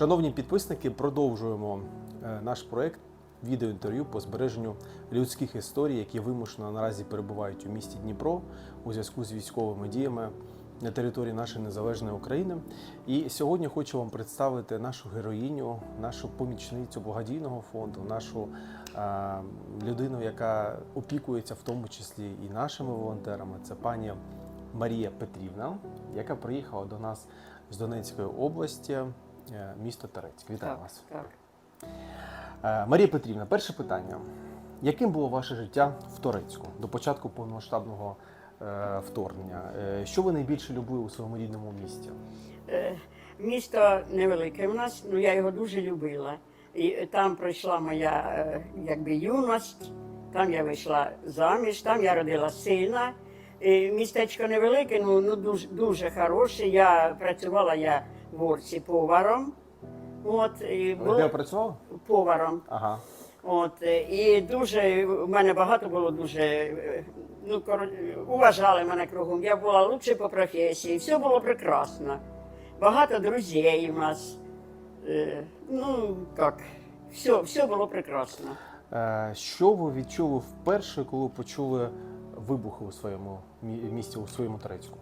Шановні підписники, продовжуємо е, наш проект відеоінтерв'ю по збереженню людських історій, які вимушено наразі перебувають у місті Дніпро у зв'язку з військовими діями на території нашої незалежної України. І сьогодні хочу вам представити нашу героїню, нашу помічницю благодійного фонду, нашу е, людину, яка опікується в тому числі і нашими волонтерами. Це пані Марія Петрівна, яка приїхала до нас з Донецької області, місто Терецьк. Вітаю Так, вас. так. Е, Марія Петрівна, перше питання. Яким було ваше життя в Торецьку до початку повномасштабного е, вторгнення? Е, Що ви найбільше любили у своєму рідному місті? Е, Місто невелике в нас, ну я його дуже любила. І там пройшла моя е, якби юність, там я вийшла заміж, там я родила сина. І містечко невелике, ну, ну дуже, дуже хороше. Я працювала я в Орці поваром. От, і було де працювали? поваром. Ага. От, е, і дуже, у мене багато було дуже, е, ну, коро- уважали мене кругом. Я була лучше по професії, все було прекрасно. Багато друзей у нас. Е, Ну, як, все, все було прекрасно. Е, Що ви відчули вперше, коли почули вибухи у своєму мі- місті, у своєму Торецьку?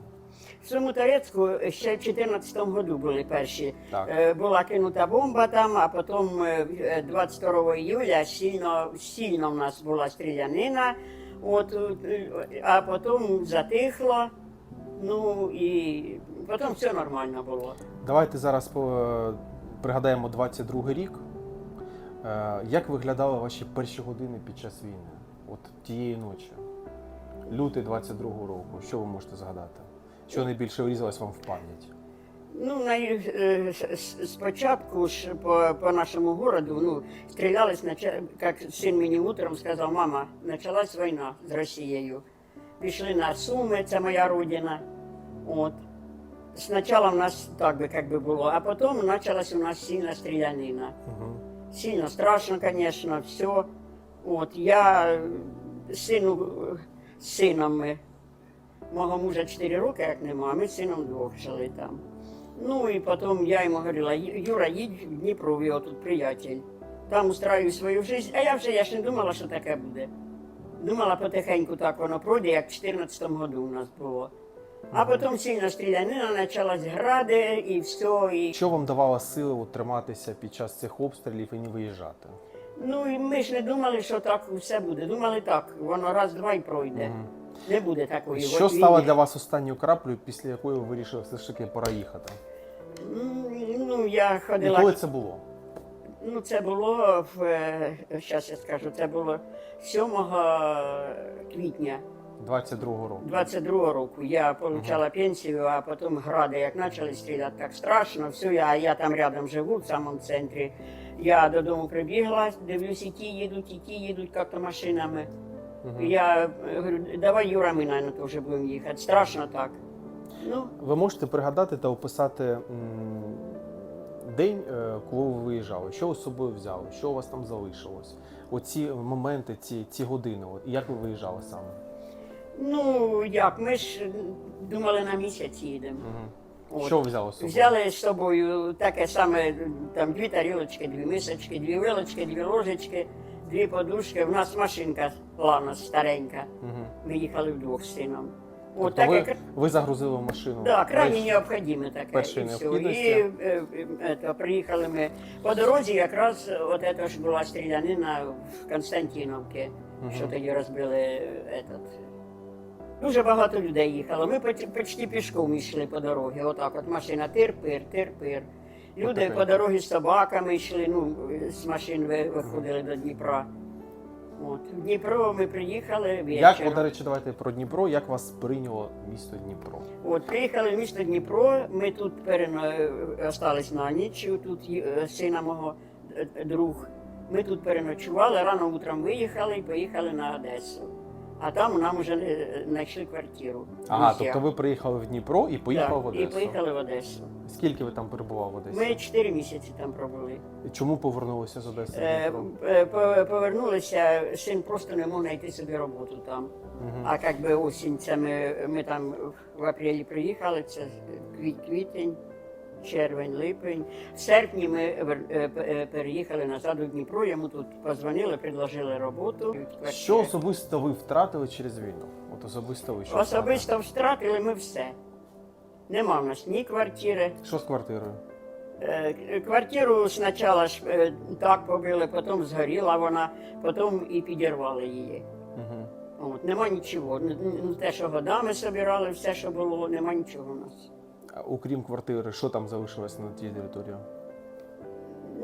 В цьому Турецьку ще в 14-му году були перші. Так. Е, Була кинута бомба там, а потім е, 22 іюля сильно, сильно в нас була стрілянина. От, е, а потім затихло. Ну і потім все нормально було. Давайте зараз по- пригадаємо 22 рік. Е, Як виглядали ваші перші години під час війни? От тієї ночі, лютий 22 року. Що ви можете згадати? Що найбільше врізалось вам в пам'ять? Ну, на, е, спочатку ж по, по нашому городу ну, стрілялись, як син мені утром сказав, мама, почалась війна з Росією. Пішли на Суми, це моя родина. От. Спочатку в нас так би як би було, а потім почалась у нас сильна стрілянина. Угу. Сильно страшно, конечно, все. От я е, сину з сином ми. Мого мужа 4 роки, як нема, а ми з сином двох жили там. Ну і потім я йому говорила, Юра, їдь в Дніпро, в його тут приятель. Там устраю свою життя. А я вже я ж не думала, що таке буде. Думала потихеньку так воно пройде, як в 14 году у нас було. А потім сильна стрілянина, почалась гради і все. І... Що вам давало сили триматися під час цих обстрілів і не виїжджати? Ну і ми ж не думали, що так все буде. Думали так, воно раз-два і пройде. Не буде такої. Що от стало війни. для вас останньою краплею, після якої ви вирішили все ж таки пора їхати? М, Ну, я І ходила. коли це було? Ну, це було в зараз я скажу, це було 7 квітня 22-го року. 22 року. Я отримала пенсію, а потім гради, як почали стріляти, так страшно. Все, я, я там рядом живу, в самому центрі. Я додому прибігла, дивлюсь, і ті їдуть, і ті їдуть як-то машинами. Я е, говорю, давай, Юра, ми, мабуть, теж будемо їхати. Страшно так. Ну, Ви можете пригадати та описати м, день, е, коли ви виїжджали? Що ви з собою взяли? Що у вас там залишилось? Оці моменти, ці, ці години, от, як ви виїжджали саме? Ну як, ми ж думали на місяць їдемо. От. Що взяли з собою? Взяли з собою таке саме, там дві тарілочки, дві мисочки, дві вилочки, дві ложечки, дві подушки. У нас машинка Ланос старенька. Мгм. Ми їхали вдвох з сином. От Тобто таке ви, кр- ви загрузили в машину? да, крайне необхідне таке. і все. І е, е, ето, приїхали ми по дорозі, якраз от це ж була стрілянина в Константиновці, Мгм. що тоді розбили е, этот. Дуже багато людей їхало. Ми почти пішком йшли по дорозі. Отак, от машина тир-пир, тир-пир. Люди по дорозі з собаками йшли, ну, з машин виходили до Дніпра. От. В Дніпро ми приїхали Як, от, до речі, давайте про Дніпро. Як вас прийняло місто Дніпро? От, приїхали в місто Дніпро, ми тут перено... остались на ніч, тут е, сина мого е, друг. Ми тут переночували, рано утром виїхали і поїхали на Одесу. А там нам вже е, знайшли квартиру. Ага, Друзі. тобто ви приїхали в Дніпро і поїхали Так, в Одесу. І поїхали в Одесу. Скільки ви там перебували в Одесі? Ми чотири місяці там пробули. Чому повернулися з Одеси? в Е, Дніпро? е, по- Повернулися, син просто не мог знайти собі роботу там. А як би осінь, це ми, ми там в апрелі приїхали, це квіт, квітень. Червень, липень. В серпні ми е, п- е, переїхали назад у Дніпро. Йому тут позвонили, предложили роботу. Що особисто ви втратили через війну? От особисто ви що? Особисто втратили ми все. Нема в нас ні квартири. Що з квартирою? Е, Квартиру спочатку ж е, так побили, потім згоріла вона, потім і підірвали її. Угу. От, нема нічого. Те, що годами збирали, все, що було, нема нічого у нас. Окрім квартири, що там залишилось на тій території?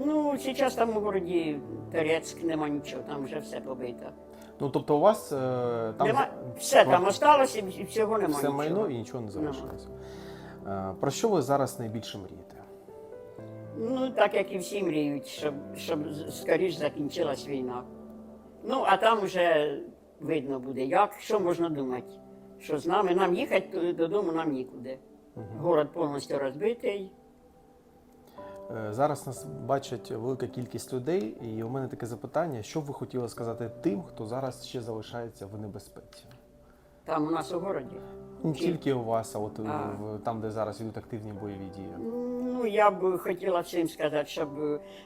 Ну, зараз там у городі Терецьк нема нічого, там вже все побито. Ну тобто у вас е, там нема, все там осталося і всього нема все нічого. майно і нічого не залишилось. Е, Про що ви зараз найбільше мрієте? Ну, так як і всі мріють, щоб, щоб з- скоріш закінчилась війна. Ну, а там вже видно буде, як, що можна думати. Що з нами, нам їхати туди додому нам нікуди. Город повністю розбитий. Е, Зараз нас бачить велика кількість людей, і у мене таке запитання: що б ви хотіли сказати тим, хто зараз ще залишається в небезпеці? Там у нас у городі. Не тільки у вас, а от А. в- там, де зараз йдуть активні бойові дії. Ну, я б хотіла всім сказати, щоб,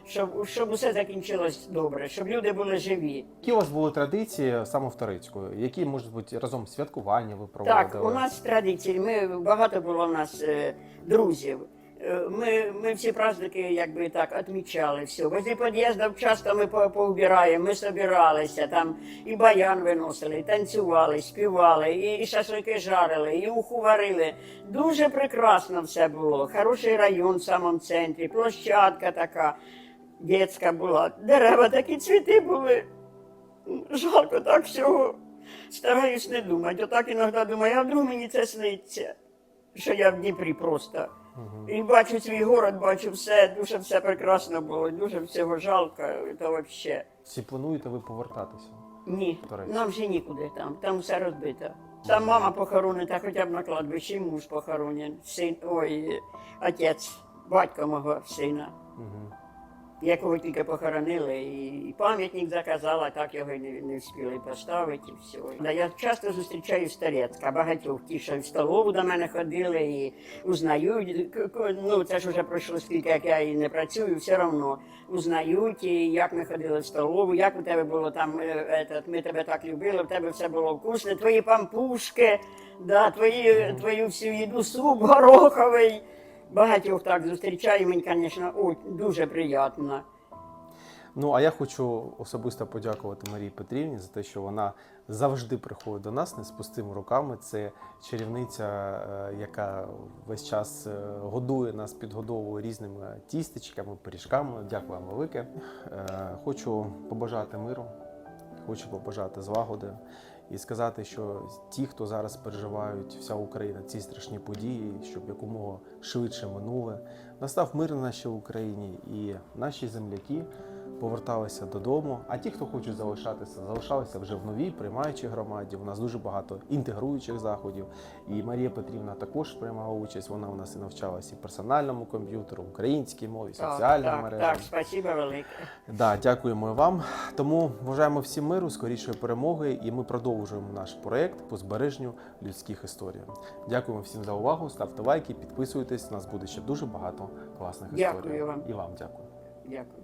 щоб, щоб усе закінчилось добре, щоб люди були живі. Які у вас були традиції саме в Турецьку? Які можуть бути разом святкування ви проводили? Так, у нас традиції. Ми багато було в нас е, друзів. Е, Ми, ми всі праздники якби так відмічали все. Возле під'їздів часто ми по- поубираємо, ми збиралися, там і баян виносили, і танцювали, співали, і, і шашлики жарили, і уху варили. Дуже прекрасно все було. Хороший район в самому центрі, площадка така дитяча була, дерева такі цвіти були. Жалко так всього. Стараюсь не думати. Отак іноді думаю, а вдруг мені це сниться, що я в Дніпрі просто. І бачу свій город, бачу все, дуже все прекрасно було, дуже всього жалко, то взагалі. Чи плануєте ви повертатися? Ні, нам вже нікуди там, там все розбито. Там мама похоронена, хоча б на кладбищі, муж похоронен, син, ой, отець, батько мого сина, Угу. Якого тільки похоронили, і, пам'ятник заказала, так його не, не встигли поставити, і все. Я часто зустрічаю старецька, багатьох ті, що в столову до мене ходили і узнають. Ну, це ж вже пройшло скільки, як я і не працюю, все одно узнають, і як ми ходили в столову, як у тебе було там, е, этот, ми тебе так любили, в тебе все було вкусне, твої пампушки, да, твої, твою всю їду, суп гороховий. Багатьох так зустрічаю, мені, звісно, ой, дуже приємно. Ну а я хочу особисто подякувати Марії Петрівні за те, що вона завжди приходить до нас не з пустими руками. Це чарівниця, е, яка весь час е, годує нас, підгодовує різними тістечками, пиріжками. Дякую вам велике. Е, Хочу побажати миру, хочу побажати злагоди і сказати, що ті, хто зараз переживають вся Україна ці страшні події, щоб якомога швидше минули, настав мир на нашій Україні і наші земляки поверталися додому. А ті, хто хочуть залишатися, залишалися вже в новій приймаючій громаді. У нас дуже багато інтегруючих заходів. І Марія Петрівна також приймала участь. Вона у нас і навчалася і персональному комп'ютеру, українській мові, соціальним так, мережам. так, спасибо велике. Да, дякуємо вам. Тому бажаємо всім миру, скорішої перемоги, і ми продовжуємо наш проект по збереженню людських історій. Дякуємо всім за увагу. Ставте лайки, підписуйтесь. У нас буде ще дуже багато класних історій. Дякую вам. І вам дякую. Дякую.